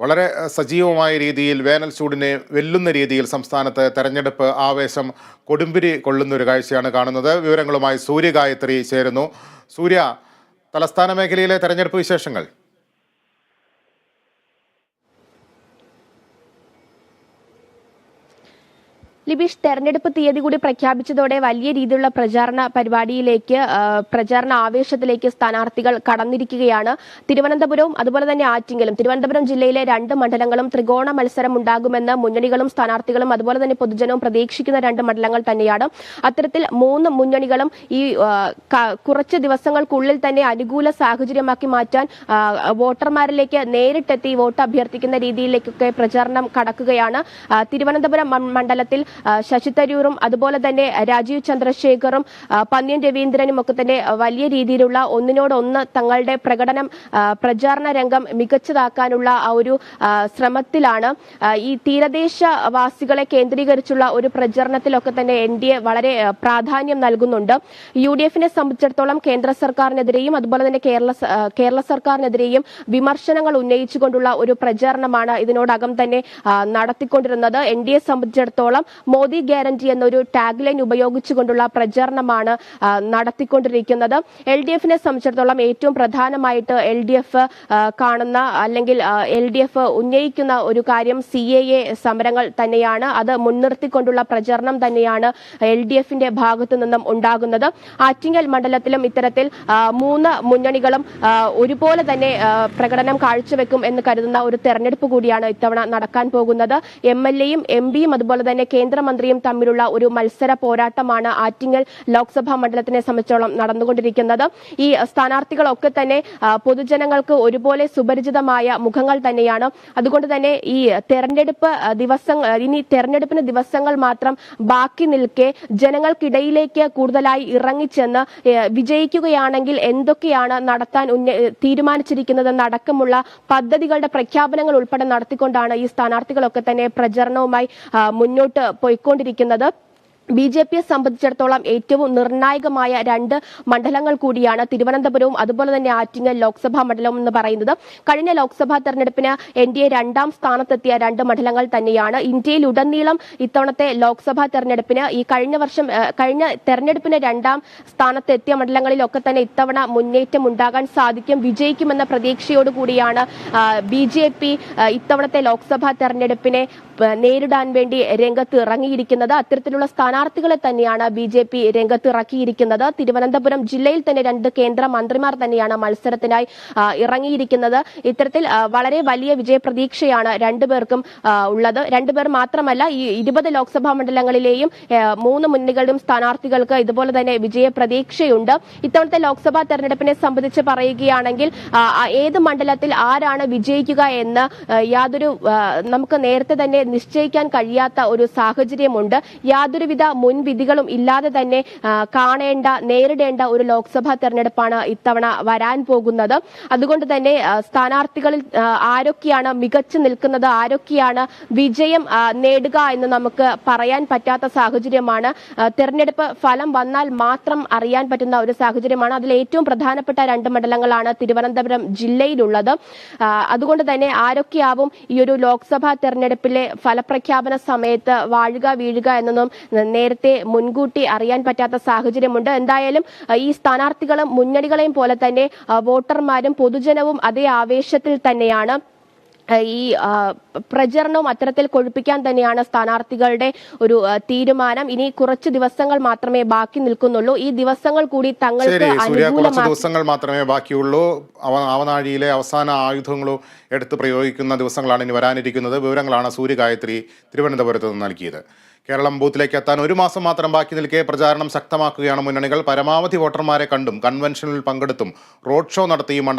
വളരെ സജീവമായ രീതിയിൽ വേനൽ ചൂടിനെ വെല്ലുന്ന രീതിയിൽ സംസ്ഥാനത്ത് തെരഞ്ഞെടുപ്പ് ആവേശം കൊടുമ്പിരി കൊള്ളുന്ന ഒരു കാഴ്ചയാണ് കാണുന്നത്. വിവരങ്ങളുമായി സൂര്യഗായത്രി ചേരുന്നു. സൂര്യ തലസ്ഥാന മേഖലയിലെ തെരഞ്ഞെടുപ്പ് വിശേഷങ്ങൾ? ലിബീഷ് തെരഞ്ഞെടുപ്പ് തീയതി കൂടി പ്രഖ്യാപിച്ചതോടെ വലിയ രീതിയിലുള്ള പ്രചാരണ പരിപാടിയിലേക്ക് പ്രചാരണ ആവേശത്തിലേക്ക് സ്ഥാനാർത്ഥികൾ കടന്നിരിക്കുകയാണ് തിരുവനന്തപുരവും അതുപോലെ തന്നെ ആറ്റിങ്ങലും. തിരുവനന്തപുരം ജില്ലയിലെ രണ്ട് മണ്ഡലങ്ങളും ത്രികോണ മത്സരം ഉണ്ടാകുമെന്ന് മുന്നണികളും സ്ഥാനാർത്ഥികളും അതുപോലെ തന്നെ പൊതുജനവും പ്രതീക്ഷിക്കുന്ന രണ്ട് മണ്ഡലങ്ങൾ തന്നെയാണ്. അത്തരത്തിൽ മൂന്ന് മുന്നണികളും ഈ കുറച്ച് ദിവസങ്ങൾക്കുള്ളിൽ തന്നെ അനുകൂല സാഹചര്യമാക്കി മാറ്റാൻ വോട്ടർമാരിലേക്ക് നേരിട്ടെത്തി വോട്ട് അഭ്യർത്ഥിക്കുന്ന രീതിയിലേക്കൊക്കെ പ്രചാരണം കടക്കുകയാണ്. തിരുവനന്തപുരം മണ്ഡലത്തിൽ ശശി തരൂറും അതുപോലെ തന്നെ രാജീവ് ചന്ദ്രശേഖറും പന്ന്യൻ രവീന്ദ്രനും ഒക്കെ തന്നെ വലിയ രീതിയിലുള്ള ഒന്നിനോടൊന്ന് തങ്ങളുടെ പ്രകടനം പ്രചാരണ രംഗം മികച്ചതാക്കാനുള്ള ആ ഒരു ശ്രമത്തിലാണ്. ഈ തീരദേശവാസികളെ കേന്ദ്രീകരിച്ചുള്ള ഒരു പ്രചരണത്തിലൊക്കെ തന്നെ എൻ ഡി എ വളരെ പ്രാധാന്യം നൽകുന്നുണ്ട്. യു ഡി എഫിനെ സംബന്ധിച്ചിടത്തോളം കേന്ദ്ര സർക്കാരിനെതിരെയും അതുപോലെ തന്നെ കേരള കേരള സർക്കാരിനെതിരെയും വിമർശനങ്ങൾ ഉന്നയിച്ചുകൊണ്ടുള്ള ഒരു പ്രചാരണമാണ് ഇതിനോടകം തന്നെ നടത്തിക്കൊണ്ടിരുന്നത്. എൻ ഡി എ സംബന്ധിച്ചിടത്തോളം മോദി ഗ്യാരണ്ടി എന്നൊരു ടാഗ് ലൈൻ ഉപയോഗിച്ചുകൊണ്ടുള്ള പ്രചാരണമാണ് നടത്തിക്കൊണ്ടിരിക്കുന്നത്. എൽ ഡി എഫിനെ സംബന്ധിച്ചിടത്തോളം ഏറ്റവും പ്രധാനമായിട്ട് എൽ ഡി എഫ് കാണുന്ന അല്ലെങ്കിൽ എൽ ഡി എഫ് ഉന്നയിക്കുന്ന ഒരു കാര്യം സി എ എ സമരങ്ങൾ തന്നെയാണ്. അത് മുൻനിർത്തിക്കൊണ്ടുള്ള പ്രചരണം തന്നെയാണ് എൽ ഡി എഫിന്റെ ഭാഗത്തു നിന്നും ഉണ്ടാകുന്നത്. ആറ്റിങ്ങൽ മണ്ഡലത്തിലും ഇത്തരത്തിൽ മൂന്ന് മുന്നണികളും ഒരുപോലെ തന്നെ പ്രകടനം കാഴ്ചവെക്കും എന്ന് കരുതുന്ന ഒരു തെരഞ്ഞെടുപ്പ് കൂടിയാണ് ഇത്തവണ നടക്കാൻ പോകുന്നത്. എം എൽ എയും എം പിയും അതുപോലെ തന്നെ കേന്ദ്രമന്ത്രിയും തമ്മിലുള്ള ഒരു മത്സര പോരാട്ടമാണ് ആറ്റിങ്ങൽ ലോക്സഭാ മണ്ഡലത്തിനെ സംബന്ധിച്ചോളം നടന്നുകൊണ്ടിരിക്കുന്നത്. ഈ സ്ഥാനാർത്ഥികളൊക്കെ തന്നെ പൊതുജനങ്ങൾക്ക് ഒരുപോലെ സുപരിചിതമായ മുഖങ്ങൾ തന്നെയാണ്. അതുകൊണ്ട് തന്നെ ഈ തെരഞ്ഞെടുപ്പ് ദിവസം ഇനി തെരഞ്ഞെടുപ്പിന് ദിവസങ്ങൾ മാത്രം ബാക്കി നിൽക്കെ ജനങ്ങൾക്കിടയിലേക്ക് കൂടുതലായി ഇറങ്ങിച്ചെന്ന് വിജയിക്കുകയാണെങ്കിൽ എന്തൊക്കെയാണ് നടത്താൻ തീരുമാനിച്ചിരിക്കുന്നതെന്ന് അടക്കമുള്ള പദ്ധതികളുടെ പ്രഖ്യാപനങ്ങൾ ഉൾപ്പെടെ നടത്തിക്കൊണ്ടാണ് ഈ സ്ഥാനാർത്ഥികളൊക്കെ തന്നെ പ്രചരണവുമായി മുന്നോട്ട് പോയിക്കൊണ്ടിരിക്കുന്നത്. ബി ജെ പിയെ സംബന്ധിച്ചിടത്തോളം ഏറ്റവും നിർണായകമായ രണ്ട് മണ്ഡലങ്ങൾ കൂടിയാണ് തിരുവനന്തപുരവും അതുപോലെ തന്നെ ആറ്റിങ്ങൽ ലോക്സഭാ മണ്ഡലവും എന്ന് പറയുന്നത്. കഴിഞ്ഞ ലോക്സഭാ തെരഞ്ഞെടുപ്പിന് എൻ ഡി എ രണ്ടാം സ്ഥാനത്തെത്തിയ രണ്ട് മണ്ഡലങ്ങൾ തന്നെയാണ്. ഇന്ത്യയിൽ ഉടനീളം ഇത്തവണത്തെ ലോക്സഭാ തെരഞ്ഞെടുപ്പിന് ഈ കഴിഞ്ഞ വർഷം കഴിഞ്ഞ തെരഞ്ഞെടുപ്പിന് രണ്ടാം സ്ഥാനത്തെത്തിയ മണ്ഡലങ്ങളിലൊക്കെ തന്നെ ഇത്തവണ മുന്നേറ്റം ഉണ്ടാകാൻ സാധിക്കും വിജയിക്കുമെന്ന പ്രതീക്ഷയോടുകൂടിയാണ് ബി ജെ പി ഇത്തവണത്തെ ലോക്സഭാ തെരഞ്ഞെടുപ്പിനെ നേരിടാൻ വേണ്ടി രംഗത്ത് ഇറങ്ങിയിരിക്കുന്നത്. അത്തരത്തിലുള്ള സ്ഥാനാർത്ഥികളെ തന്നെയാണ് ബി ജെ പി രംഗത്തിറക്കിയിരിക്കുന്നത്. തിരുവനന്തപുരം ജില്ലയിൽ തന്നെ രണ്ട് കേന്ദ്ര മന്ത്രിമാർ തന്നെയാണ് മത്സരത്തിനായി ഇറങ്ങിയിരിക്കുന്നത്. ഇത്തരത്തിൽ വളരെ വലിയ വിജയപ്രതീക്ഷയാണ് രണ്ടുപേർക്കും ഉള്ളത്. രണ്ടുപേർ മാത്രമല്ല ഈ ഇരുപത് ലോക്സഭാ മണ്ഡലങ്ങളിലെയും മൂന്ന് മുന്നണികളുടെയും സ്ഥാനാർത്ഥികൾക്ക് ഇതുപോലെ തന്നെ വിജയപ്രതീക്ഷയുണ്ട്. ഇത്തവണത്തെ ലോക്സഭാ തെരഞ്ഞെടുപ്പിനെ സംബന്ധിച്ച് പറയുകയാണെങ്കിൽ ഏത് മണ്ഡലത്തിൽ ആരാണ് വിജയിക്കുക എന്ന് യാതൊരു നമുക്ക് നേരത്തെ തന്നെ നിശ്ചയിക്കാൻ കഴിയാത്ത ഒരു സാഹചര്യമുണ്ട്. യാതൊരുവിധ മുൻവിധികളും ഇല്ലാതെ തന്നെ കാണേണ്ട നേരിടേണ്ട ഒരു ലോക്സഭാ തെരഞ്ഞെടുപ്പാണ് ഇത്തവണ വരാൻ പോകുന്നത്. അതുകൊണ്ട് തന്നെ സ്ഥാനാർത്ഥികളിൽ ആരൊക്കെയാണ് മികച്ചു നിൽക്കുന്നത് ആരൊക്കെയാണ് വിജയം നേടുക എന്ന് നമുക്ക് പറയാൻ പറ്റാത്ത സാഹചര്യമാണ്. തെരഞ്ഞെടുപ്പ് ഫലം വന്നാൽ മാത്രം അറിയാൻ പറ്റുന്ന ഒരു സാഹചര്യമാണ്. അതിൽ ഏറ്റവും പ്രധാനപ്പെട്ട രണ്ട് മണ്ഡലങ്ങളാണ് തിരുവനന്തപുരം ജില്ലയിലുള്ളത്. അതുകൊണ്ട് തന്നെ ആരൊക്കെയാവും ഈ ഒരു ലോക്സഭാ തെരഞ്ഞെടുപ്പിലെ ഫലപ്രഖ്യാപന സമയത്ത് വാഴുക വീഴുക എന്നൊന്നും നേരത്തെ മുൻകൂട്ടി അറിയാൻ പറ്റാത്ത സാഹചര്യമുണ്ട്. എന്തായാലും ഈ സ്ഥാനാർത്ഥികളും മുന്നണികളെയും പോലെ തന്നെ വോട്ടർമാരും പൊതുജനവും അതേ ആവേശത്തിൽ തന്നെയാണ്. ഈ പ്രചരണവും അത്തരത്തിൽ കൊഴുപ്പിക്കാൻ തന്നെയാണ് സ്ഥാനാർത്ഥികളുടെ ഒരു തീരുമാനം. ഇനി കുറച്ച് ദിവസങ്ങൾ മാത്രമേ ബാക്കി നിൽക്കുന്നുള്ളൂ. ഈ ദിവസങ്ങൾ കൂടി തങ്ങൾക്ക് കുറച്ച് ദിവസങ്ങൾ മാത്രമേ ബാക്കിയുള്ളൂ. ആവനാഴിയിലെ അവസാന ആയുധങ്ങളും എടുത്ത് പ്രയോഗിക്കുന്ന ദിവസങ്ങളാണ് ഇനി വരാനിരിക്കുന്നത്. വിവരങ്ങളാണ് സൂര്യഗായത്രി തിരുവനന്തപുരത്ത് നിന്ന് നൽകിയത്. കേരളം ബൂത്തിലേക്ക് എത്താൻ ഒരു മാസം മാത്രം ബാക്കി നിൽക്കെ പ്രചാരണം ശക്തമാക്കുകയാണ് മുന്നണികൾ. പരമാവധി വോട്ടർമാരെ കണ്ടും കൺവെൻഷനിൽ പങ്കെടുത്തും റോഡ് ഷോ നടത്തിയും മണ്ഡലം